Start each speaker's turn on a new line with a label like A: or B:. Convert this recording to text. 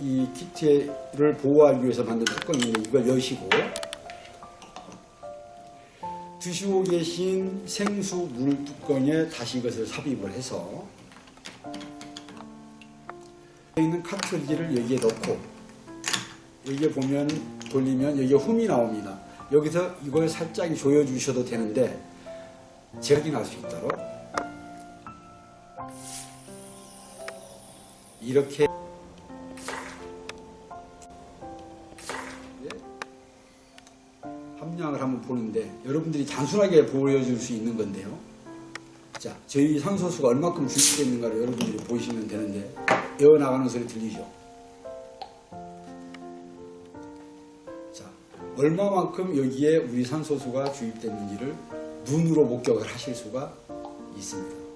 A: 이 키트를 보호하기 위해서 만든 뚜껑인데 이걸 여시고 드시고 계신 생수 물 뚜껑에 다시 이것을 삽입을 해서 여기 있는 카트리지를 여기에 넣고 여기에 보면 돌리면 여기에 흠이 나옵니다. 여기서 이걸 살짝 조여 주셔도 되는데 제각이 날 수 있도록 이렇게 함량을 한번 보는데 여러분들이 단순하게 보여줄 수 있는 건데요. 자, 저희 산소수가 얼마큼 주입되어 있는가를 여러분들이 보시면 되는데 에어 나가는 소리 들리죠? 자, 얼마만큼 여기에 우리 산소수가 주입됐는지를 눈으로 목격을 하실 수가 있습니다.